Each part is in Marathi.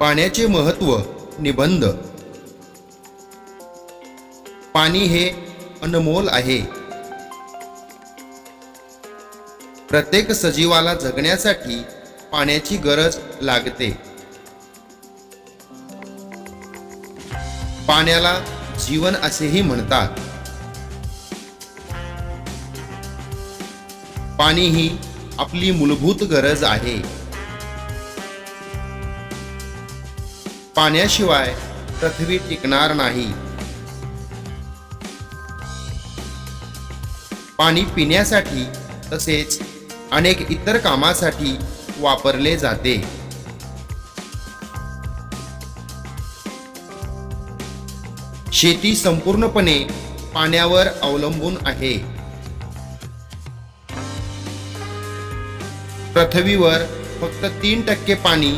पाण्याचे महत्त्व निबंध. पाणी हे अनमोल आहे. प्रत्येक सजीवाला जगण्यासाठी पाण्याची गरज लागते. पाण्याला जीवन असेही म्हणतात. पाणी ही आपली मूलभूत गरज आहे. पाण्याशिवाय पृथ्वी टिकणार नाही. पाणी पिण्यासाठी तसेच अनेक इतर कामासाठी वापरले जाते. शेती संपूर्णपणे पाण्यावर अवलंबून आहे. पृथ्वीवर फक्त तीन टक्के पाणी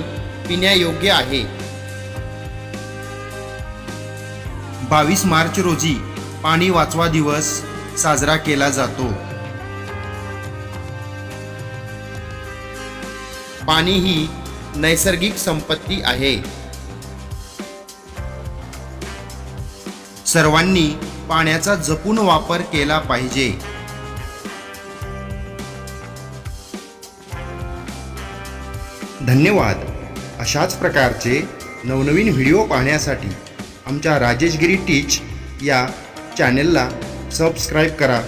पिण्यायोग्य आहे. बावीस मार्च रोजी पाणी वाचवा दिवस साजरा केला जातो. पाणी ही नैसर्गिक संपत्ती आहे. सर्वांनी पाण्याचा जपून वापर केला पाहिजे. धन्यवाद. अशाच प्रकारचे नवनवीन व्हिडिओ पाहण्यासाठी आमच्या राजेशगिरी टीच या चॅनेलला सबस्क्राईब करा.